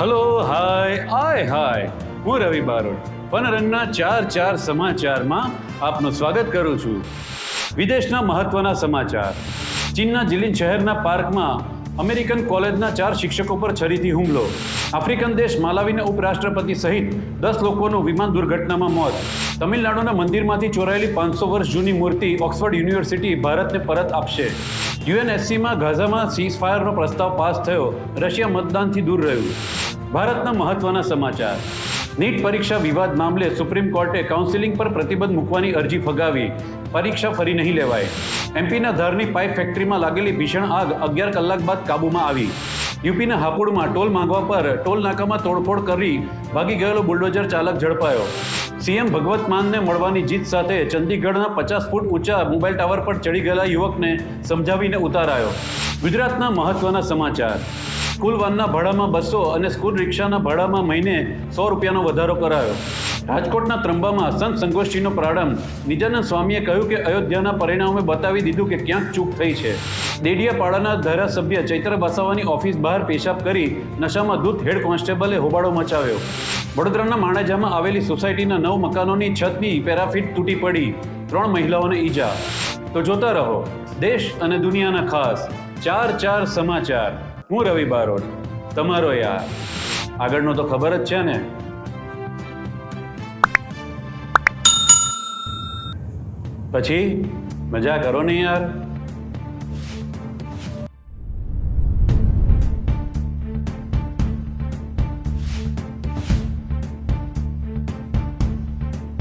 Hello hi આય હાય હું રવિ બારોટ. પનરંગના ચાર ચાર સમાચારમાં આપનું સ્વાગત કરું છું. વિદેશના મહત્વના સમાચાર. ચીનના જિલિન શહેરના પાર્કમાં અમેરિકન કોલેજના ચાર શિક્ષકો પર છરીથી હુમલો. આફ્રિકન દેશ માલાવીના ઉપરાષ્ટ્રપતિ સહિત દસ લોકોનું વિમાન દુર્ઘટનામાં મોત. તમિલનાડુના મંદિરમાંથી ચોરાયેલી પાંચસો વર્ષ જૂની મૂર્તિ ઓક્સફર્ડ યુનિવર્સિટી ભારતને પરત આપશે. યુએનએસસીમાં ગાઝામાં સીઝ ફાયરનો પ્રસ્તાવ પાસ થયો, રશિયા મતદાનથી દૂર રહ્યું. ભારતના મહત્વના સમાચાર. નીટ પરીક્ષા વિવાદ મામલે સુપ્રીમ કોર્ટે કાઉન્સિલિંગ પર પ્રતિબંધ મૂકવાની અરજી ફગાવી. પરીક્ષા ફરી નહીં લેવાય. એમપીના ધારની પાઇપ ફેક્ટરીમાં લાગેલી ભીષણ આગ અગિયાર કલાક બાદ કાબૂમાં આવી. યુપીના હાપુડમાં ટોલ માંગવા પર ટોલ નાકામાં તોડફોડ કરી ભાગી ગયેલો બુલડોઝર ચાલક ઝડપાયો. સીએમ ભગવત માનને મળવાની જીત સાથે ચંદીગઢના પચાસ ફૂટ ઊંચા મોબાઈલ ટાવર પર ચડી ગયેલા યુવકને સમજાવીને ઉતારાયો. ગુજરાતના મહત્વના સમાચાર. સ્કૂલ વાનના ભાડામાં બસો અને સ્કૂલ રિક્ષાના ભાડામાં મહિને સો રૂપિયાનો વધારો કરાયો. રાજકોટના ત્રંબામાં સંત સંગોષ્ઠીનો પ્રારંભ. નિજાનંદ સ્વામીએ કહ્યું કે અયોધ્યાના પરિણામે બતાવી દીધું કે ક્યાંક ચૂક થઈ છે. દેડિયાપાડાના ધારાસભ્ય ચૈત્ર વસાવાની ઓફિસ બહાર પેશાબ કરી નશામાં દૂધ હેડ કોન્સ્ટેબલે હોબાળો મચાવ્યો. વડોદરાના માણાજામાં આવેલી સોસાયટીના નવ મકાનોની છતની પેરાફિટ તૂટી પડી. ત્રણ મહિલાઓને ઈજા. તો જોતા રહો. દેશ અને દુનિયાના ખાસ. ચાર ચાર સમાચાર. હું રવિ બારોટ. તમારો યાર. આગળનો તો ખબર જ છે ને. પછી? મજા કરો ને યાર.